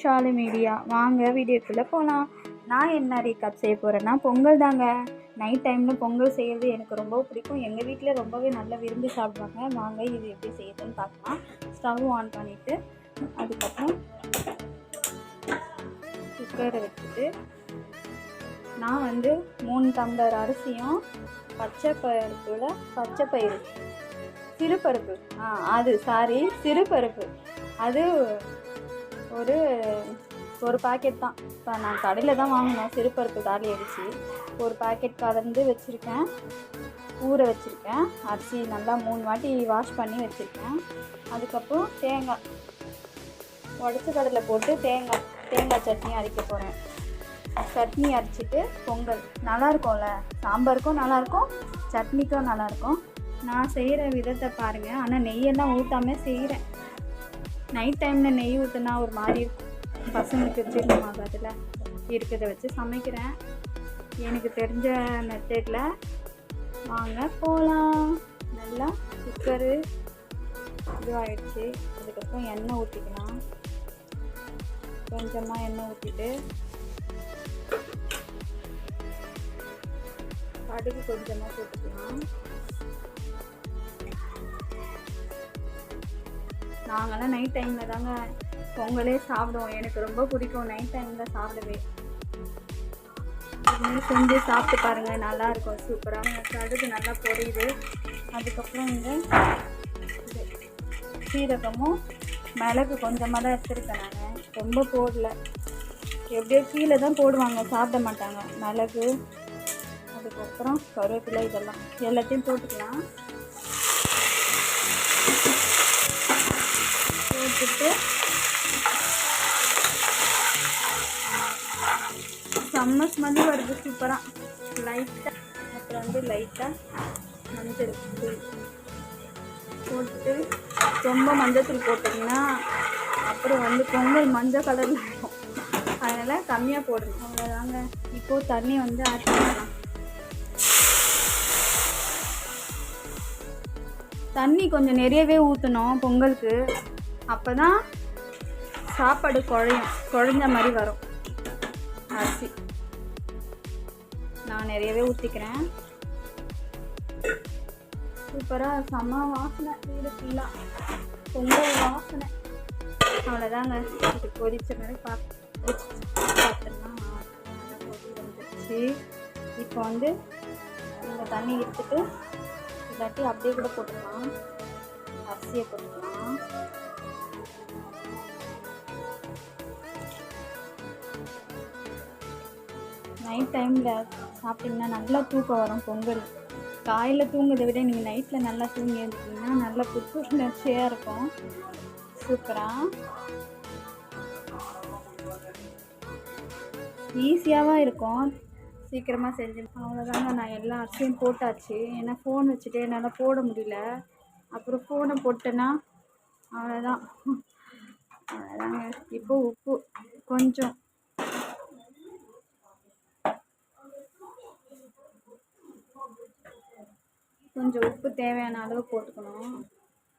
Shalu media வாங்க வீடியோக்குள்ளே போகலாம் நான் என்ன ரீக்கப் செய்ய போகிறேன்னா பொங்கல் தாங்க. நைட் டைமில் பொங்கல் செய்கிறது எனக்கு ரொம்ப பிடிக்கும். எங்கள் வீட்டில் ரொம்பவே நல்லா விரும்பி சாப்பிடுவாங்க. வாங்க இது எப்படி செய்யுதுன்னு பார்க்கலாம். ஸ்டவ் ஆன் பண்ணிவிட்டு அதுக்கப்புறம் குக்கரை வச்சுட்டு நான் வந்து மூணு டம்ளர் அரிசியும் பச்சை பச்சைப்பயிறு பச்சை பயிறு. சிறுபருப்பு. ஆ அது சாரி சிறுபருப்பு. அது ஒரு ஒரு பாக்கெட் தான். இப்போ நான் கடையில் தான் வாங்கினோம் சிறுபருப்பு காலி அடித்து ஒரு பாக்கெட் கலந்து வச்சுருக்கேன். ஊற வச்சுருக்கேன். அரிசி நல்லா மூணு வாட்டி வாஷ் பண்ணி வச்சுருக்கேன். அதுக்கப்புறம் தேங்காய். உடச்ச கடலை போட்டு தேங்காய் தேங்காய் சட்னி அரைக்க போகிறேன் சட்னி அரைச்சிட்டு பொங்கல். நல்லாயிருக்கும்ல சாம்பாருக்கும் நல்லாயிருக்கும் சட்னிக்கும் நல்லாயிருக்கும் நான் செய்கிற விதத்தை பாருங்கள் ஆனால் நெய்யெல்லாம் ஊற்றாமல் செய்கிறேன் நைட் டைமில் நெய் ஊற்றினா ஒரு மாதிரி இருக்கும். பசங்களுக்கு ஜீரணமாகாதுல இருக்கிறத வச்சு சமைக்கிறேன். எனக்கு தெரிஞ்ச மெத்தடில் வாங்க போகலாம் நல்லா குக்கரு இதுவாகிடுச்சு அதுக்கப்புறம் எண்ணெய் ஊற்றிக்கலாம் கொஞ்சமாக எண்ணெய் ஊற்றிட்டு கடுகு கொஞ்சமாக போட்டுக்கலாம். நாங்களாம் நைட் டைமில் தாங்க பொங்கலே சாப்பிடுவோம். எனக்கு ரொம்ப பிடிக்கும் நைட் டைமில் சாப்பிடவே. செஞ்சு சாப்பிட்டு பாருங்கள் நல்லாயிருக்கும் சூப்பராக கடுகு நல்லா பொரியுது. அதுக்கப்புறம் இங்கே சீரகமும் மிளகு கொஞ்சமாக தான் எடுத்துருக்கேன் நான். ரொம்ப போடல. எப்படியோ கீழே தான் போடுவாங்க. சாப்பிட மாட்டாங்க. மிளகு அதுக்கப்புறம் கருவேப்பிலை இதெல்லாம். எல்லாத்தையும் போட்டுக்கலாம். செம்ம வருது. சூப்பராக லைட்டாக அப்புறம் வந்து லைட்டாக மஞ்சள் தூள் போட்டு ரொம்ப மஞ்சள் தூள் போட்டிங்கன்னா அப்புறம் வந்து பொங்கல் மஞ்சள் கலரில் இருக்கும். அதனால் கம்மியாக போடணும் அவ்வளோதாங்க இப்போது தண்ணி வந்து ஆட் பண்ணலாம் தண்ணி கொஞ்சம் நிறையவே ஊற்றணும் பொங்கலுக்கு. அப்போ தான் சாப்பாடு குழையும். குழஞ்ச மாதிரி வரும். அரிசி. நான் நிறையவே ஊற்றிக்கிறேன் சூப்பராக செம்ம வாசனை. வீடு ஃபுல்லாக பொங்கல் வாசனை. அவ்வளோதாங்க இது கொதிச்ச மாதிரி பார்த்து பார்த்துடலாம் வந்துடுச்சு இப்போ வந்து இந்த தண்ணி எடுத்துட்டு இல்லாட்டி அப்படியே கூட போட்டுக்கலாம். அரிசியை போட்டுக்கலாம். நைட் டைமில் சாப்பிட்டிங்கன்னா நல்லா தூக்கம் வரும் பொங்கல். காலையில் தூங்குறதை விட நீங்கள் நைட்டில் நல்லா தூங்கி இருந்தீங்கன்னா நல்லா புத்துணர்ச்சியாக இருக்கும். சூப்பராக ஈஸியாகவும் இருக்கும். சீக்கிரமாக செஞ்சு அவ்வளோதாங்க நான் எல்லா அரிசியும் போட்டாச்சு. ஏன்னா ஃபோன் வச்சுட்டு என்னால் போட முடியல. அப்புறம் ஃபோனை போட்டேன்னா அவ்வளோதான் அவ்வளோதாங்க இப்போ உப்பு கொஞ்சம் கொஞ்சம் உப்பு தேவையான அளவு போட்டுக்கணும்.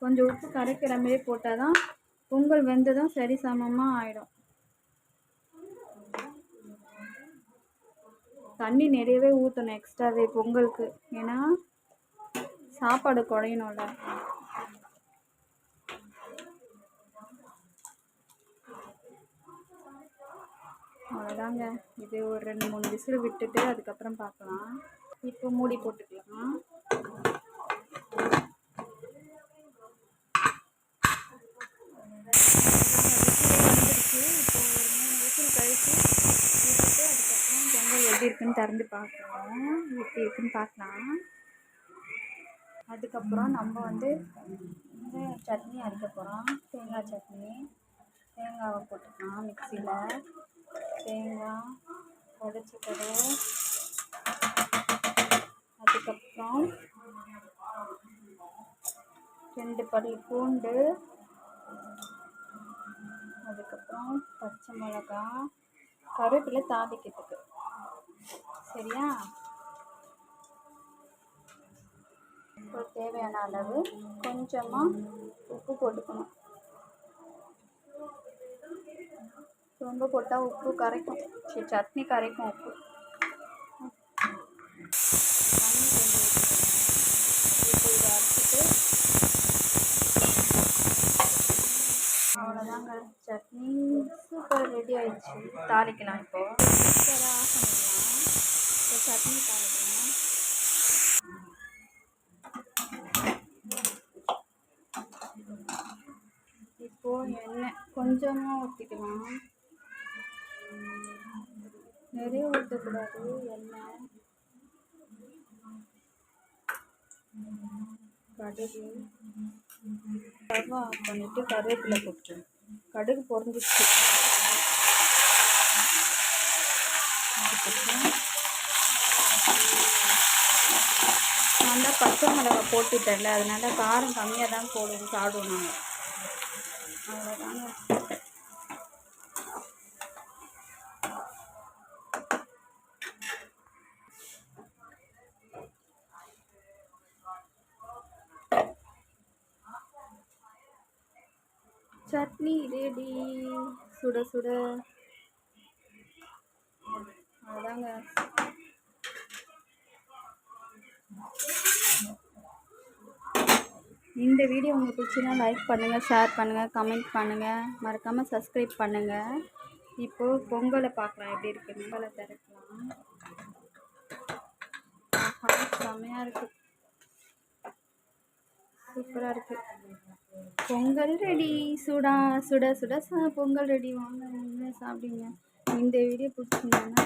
கொஞ்சம் உப்பு கரைக்கிற மாரி போட்டால் தான் பொங்கல் வெந்ததும் சரி சமமாக ஆகிடும் தண்ணி நிறையவே ஊற்றணும் எக்ஸ்ட்ராவே பொங்கலுக்கு. ஏன்னா சாப்பாடு குறையணும்ல. அவ்வளோதாங்க. இது ஒரு ரெண்டு மூணு விசில் விட்டுட்டு அதுக்கப்புறம் பார்க்கலாம். இப்போ மூடி போட்டுக்கலாம். வந்துருச்சு இப்போ ஒரு மூணு விசில் கழித்து விட்டுட்டு அதுக்கப்புறம் பொங்கல் எப்படி இருக்குன்னு திறந்து பார்க்கலாம் எப்படி இருக்குன்னு பார்க்கலாம் அதுக்கப்புறம் நம்ம வந்து இந்த சட்னி அரைக்க போகிறோம் தேங்காய் சட்னி தேங்காவை போட்டுக்கலாம் மிக்சியில் தேங்காய் உடச்ச அதுக்கப்புறம் ரெண்டு பல் பூண்டு பச்சை மிளகா கருவேப்பிலை தாளிக்கிறதுக்கு. சரியா? இப்போ தேவையான அளவு கொஞ்சமாக உப்பு போட்டுக்கணும். ரொம்ப போட்டால் உப்பு கரைக்கும். சரி சட்னி கரைக்கும் உப்பு. தண்ணி கொஞ்சம் இப்போ இதை அரைச்சிட்டு அவ்வளோதாங்க சட்னி தாளிக்கலாம் இப்போ. மிக்சரை ஆஃப் இப்போ சட்னி தாளிக்கலாம் இப்போ எண்ணெய் கொஞ்சமாக ஊற்றிக்கலாம் நிறைய ஊற்றக்கூடாது எண்ணெய். கடுகு. ஸ்டவ் ஆஃப் பண்ணிவிட்டு கருவேப்பிலை போட்டுருவேன் கடுகு பொறிஞ்சிச்சு அதுக்கப்புறம் நான் தான் பச்சை மிளகா போட்டுட்டேன்ல அதனால காரம் கம்மியாக தான் போடுவோம் சாப்பிடுவோம் நாங்கள் அவ்வளோதாங்க சட்னி ரெடி சுட சுட. அதுதாங்க இந்த வீடியோ உங்களுக்கு பிடிச்சினா லைக் பண்ணுங்கள் ஷேர் பண்ணுங்கள் கமெண்ட் பண்ணுங்கள் மறக்காமல் சப்ஸ்கிரைப் பண்ணுங்கள் இப்போது பொங்கலை பார்க்கலாம். எப்படி இருக்கு? பொங்கலை திறக்கலாம். செம்மையாக இருக்குது சூப்பராக இருக்குது பொங்கல் ரெடி சுடா சுட சுட பொங்கல் ரெடி வாங்க வாங்க சாப்பிடுங்க இந்த வீடியோ பிடிச்சிங்கன்னா